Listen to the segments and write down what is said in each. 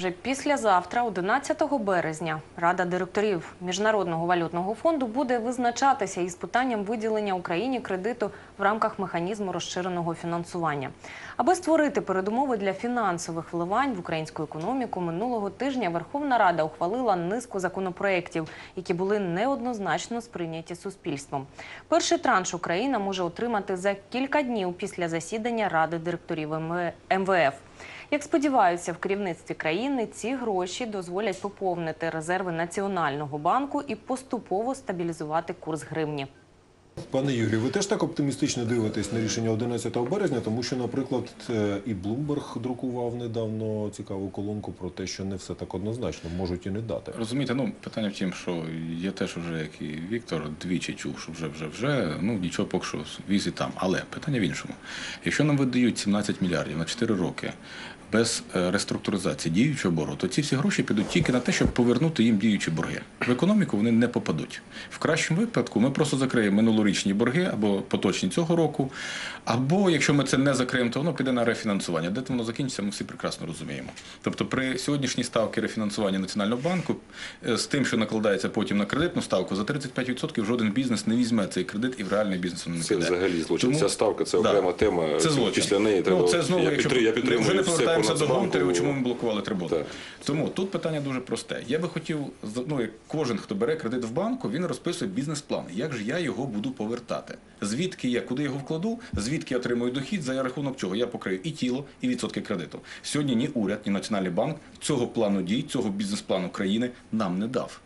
Вже післязавтра, 11 березня, Рада директорів Міжнародного валютного фонду буде визначатися із питанням виділення Україні кредиту в рамках механізму розширеного фінансування. Аби створити передумови для фінансових вливань в українську економіку, минулого тижня Верховна Рада ухвалила низку законопроєктів, які були неоднозначно сприйняті суспільством. Перший транш Україна може отримати за кілька днів після засідання Ради директорів МВФ. Як сподіваються в керівництві країни, ці гроші дозволять поповнити резерви Національного банку і поступово стабілізувати курс гривні. Пане Юрію, ви теж так оптимістично дивитесь на рішення 11 березня, тому що, наприклад, е, і Блумберг друкував недавно цікаву колонку про те, що не все так однозначно, можуть і не дати. Розумієте, ну питання в тім, що я теж вже, як і Віктор, двічі чув, що вже вже вже ну нічого поки що віз і там. Але питання в іншому. Якщо нам видають 17 мільярдів на 4 роки без е, реструктуризації діючого боргу, то ці всі гроші підуть тільки на те, щоб повернути їм діючі борги. В економіку вони не попадуть. В кращому випадку ми просто закриємо минулорічні борги або поточні цього року. Або якщо ми це не закриємо, то воно піде на рефінансування. Де воно закінчиться, ми всі прекрасно розуміємо. Тобто, при сьогоднішній ставці рефінансування Національного банку е, з тим, що накладається потім на кредитну ставку, за 35% жоден бізнес не візьме цей кредит і в реальний бізнес він не Це взагалі злочин. Тому- Ця ставка це Да. окрема тема. Це злочин. Після неї треба. ну, це знову, я, якщо я підтримую вже не повертаємося до Нацбанку. чому ми блокували трибуну. Так. Тому тут питання дуже просте. Я би хотів, ну, як кожен, хто бере кредит в банку, він розписує бізнес-план. Як же я його буду повертати? Звідки я, куди його вкладу, звідки я отримую дохід, за рахунок чого я покрию і тіло, і відсотки кредиту. Сьогодні ні уряд, ні Національний банк цього плану дій, цього бізнес-плану країни нам не дав.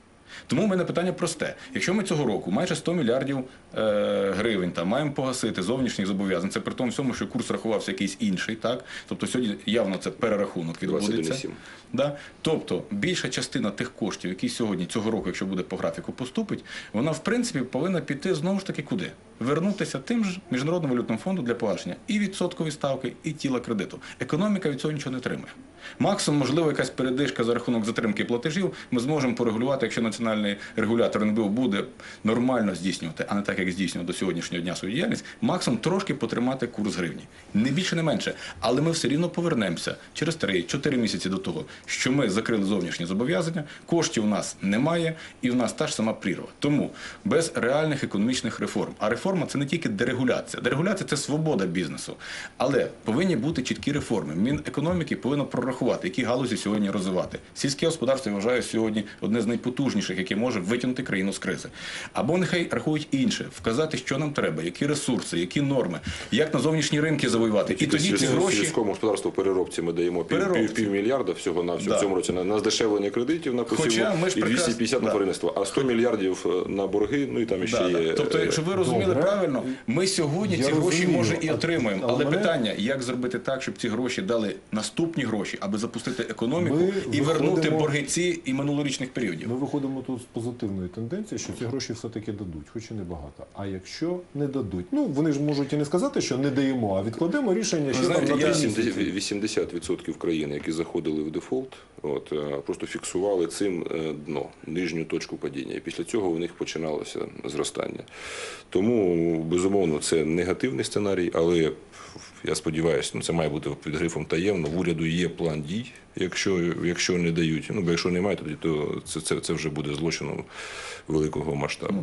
Тому в мене питання просте: якщо ми цього року майже 100 мільярдів е, гривень там маємо погасити зовнішніх зобов'язань, це при тому всьому, що курс рахувався якийсь інший, так тобто сьогодні явно це перерахунок відбудеться. Да? Тобто більша частина тих коштів, які сьогодні цього року, якщо буде по графіку, поступить, вона в принципі повинна піти знову ж таки куди? Вернутися тим ж міжнародним валютним фонду для погашення і відсоткові ставки, і тіла кредиту. Економіка від цього нічого не тримає. Максимум, можливо, якась передишка за рахунок затримки платежів. Ми зможемо порегулювати, якщо національний регулятор НБУ буде нормально здійснювати, а не так, як здійснював до сьогоднішнього дня свою діяльність, максимум трошки потримати курс гривні. Не більше, не менше. Але ми все рівно повернемося через 3-4 місяці до того, що ми закрили зовнішні зобов'язання, коштів у нас немає, і в нас та ж сама прірва. Тому без реальних економічних реформ. А реформа це не тільки дерегуляція. Дерегуляція це свобода бізнесу. Але повинні бути чіткі реформи. Мінекономіки повинно прорахувати, які галузі сьогодні розвивати. Сільське господарство я вважаю сьогодні одне з найпотужніших, яке може витягнути країну з кризи. Або нехай рахують інше, вказати, що нам треба, які ресурси, які норми, як на зовнішні ринки завоювати. І тоді ці сільському- гроші. сільському господарству переробці ми даємо пів, Переробці. пів, півмільярда всього на всього Да. в цьому році на, на здешевлення кредитів на посівну Хоча ми ж і прекрасно- 250 на тваринництво, а 100 мільярдів е, на борги, ну і там ще Да, є. да. Тобто, е, щоб ви розуміли Добре. правильно, ми сьогодні Я ці гроші може і отримуємо. але Але мене- питання, як зробити так, щоб ці гроші дали наступні гроші, аби запустити економіку Ми і вернути борги ці і минулорічних періодів. Ми виходимо тут з позитивної тенденції, що ці гроші все-таки дадуть, хоч і небагато. А якщо не дадуть, ну вони ж можуть і не сказати, що не даємо, а відкладемо рішення ще знаєте, там на я- 80%, місяці. 80% країн, які заходили в дефолт, от, е, просто фіксували цим е, дно, нижню точку падіння. І після цього у них починалося зростання. Тому, безумовно, це негативний сценарій, але я сподіваюся, ну, це має бути під грифом таємно. В уряду є план дій, якщо, якщо не дають. Ну, бо якщо немає, тоді то це, це, це вже буде злочином великого масштабу.